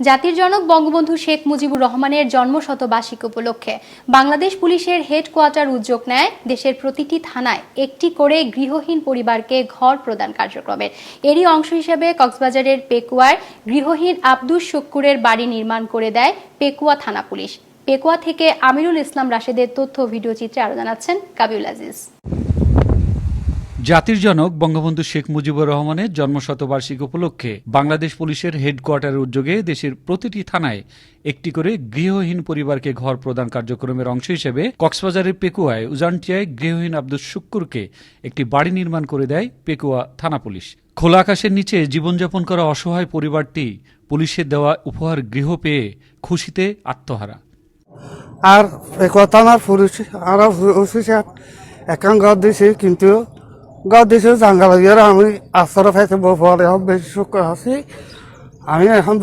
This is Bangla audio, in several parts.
জাতির জনক বঙ্গবন্ধু শেখ মুজিবুর রহমানের জন্মশতবার্ষিকী উপলক্ষে বাংলাদেশ পুলিশের হেডকোয়ার্টার উদ্যোগ নেয় দেশের প্রতিটি থানায় একটি করে গৃহহীন পরিবারকে ঘর প্রদান কার্যক্রমের। এরই অংশ হিসেবে কক্সবাজারের পেকুয়ায় গৃহহীন আব্দুস শুক্কুরের বাড়ি নির্মাণ করে দেয় পেকুয়া থানা পুলিশ। পেকুয়া থেকে আমিরুল ইসলাম রাশেদের তথ্য ভিডিও চিত্রে আরও জানাচ্ছেন কাবিউল আজিজ। জাতির জনক বঙ্গবন্ধু শেখ মুজিবুর রহমানের জন্মশতবার্ষিকী উপলক্ষে বাংলাদেশ পুলিশের হেডকোয়ার্টারের উদ্যোগে দেশের প্রতিটি থানায় একটি করে গৃহহীন পরিবারকে ঘর প্রদান কার্যক্রমের অংশ হিসেবে কক্সবাজারের পেকুয়ায়, উজানটিয়ায় গৃহহীন আব্দুল শুক্কুরকে একটি বাড়ি নির্মাণ করে দেয় পেকুয়া থানা পুলিশ। খোলা আকাশের নিচে জীবনযাপন করা অসহায় পরিবারটি পুলিশের দেওয়া উপহার গৃহ পেয়ে খুশিতে আত্মহারা। আর কথা আমার পুরুষ আর ঘর দিছে কিন্তু জাঙ্গা লাগিয়ে আমি আশ্রয় পাইতে বফুয়ালে বেশি সুখ আছি। আমি এখন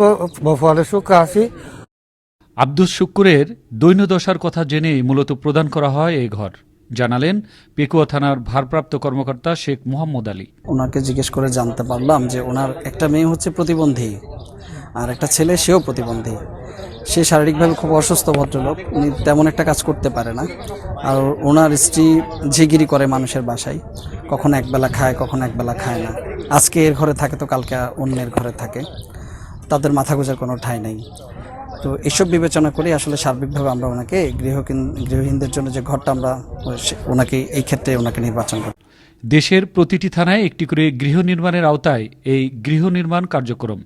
বফুয়ালে সুখ আছি। আব্দুস শুক্কুরের দৈন্যদশার কথা জেনে মূলত প্রদান করা হয় এই ঘর। জানালেন পেকুয়া থানার ভারপ্রাপ্ত কর্মকর্তা শেখ মোহাম্মদ আলী। ওনাকে জিজ্ঞেস করে জানতে পারলাম যে ওনার একটা মেয়ে হচ্ছে প্রতিবন্ধী আর একটা ছেলে সেও প্রতিবন্ধী। সে শারীরিকভাবে খুব অসুস্থ ভদ্রলোক উনি তেমন একটা কাজ করতে পারে না। আর ওনার স্ত্রী ঝিগিরি করে মানুষের বাসায়। কখন একবেলা খায় কখন একবেলা খায় না। আজকে এর ঘরে থাকে তো কালকে অন্যের ঘরে থাকে। তাদের মাথা গোজার কোনো ঠাঁই নেই। তো এসব বিবেচনা করে আসলে সার্বিকভাবে আমরা ওনাকে গৃহ গৃহহীনদের জন্য যে ঘরটা আমরা ওনাকে এই ক্ষেত্রে ওনাকে নির্বাচন করি দেশের প্রতিটি থানায় একটি করে গৃহ নির্মাণের আওতায় এই গৃহ নির্মাণ কার্যক্রম।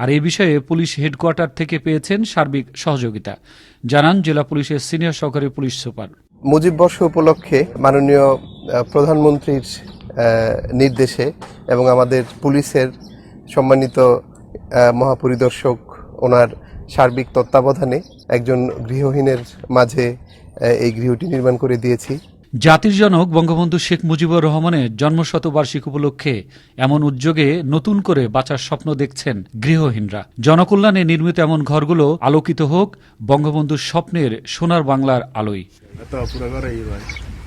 আর এ বিষয়ে পুলিশ হেডকোয়ার্টার থেকে পেয়েছেন সার্বিক সহযোগিতা। জানান জেলা পুলিশের সিনিয়র সহকারী পুলিশ সুপার। মুজিব বর্ষ উপলক্ষে মাননীয় প্রধানমন্ত্রীর নির্দেশে এবং আমাদের পুলিশের সম্মানিত মহাপরিদর্শক ওনার সার্বিক তত্ত্বাবধানে একজন গৃহহীনের মাঝে এই গৃহটি নির্মাণ করে দিয়েছি। জাতির জনক বঙ্গবন্ধু শেখ মুজিবুর রহমানের জন্মশতবার্ষিক উপলক্ষে এমন উদ্যোগে নতুন করে বাঁচার স্বপ্ন দেখছেন গৃহহীনরা। জনকল্যাণে নির্মিত এমন ঘরগুলো আলোকিত হোক বঙ্গবন্ধুর স্বপ্নের সোনার বাংলার আলোয়।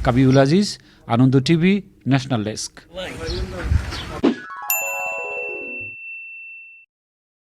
Kabiul Aziz Ananda TV national desk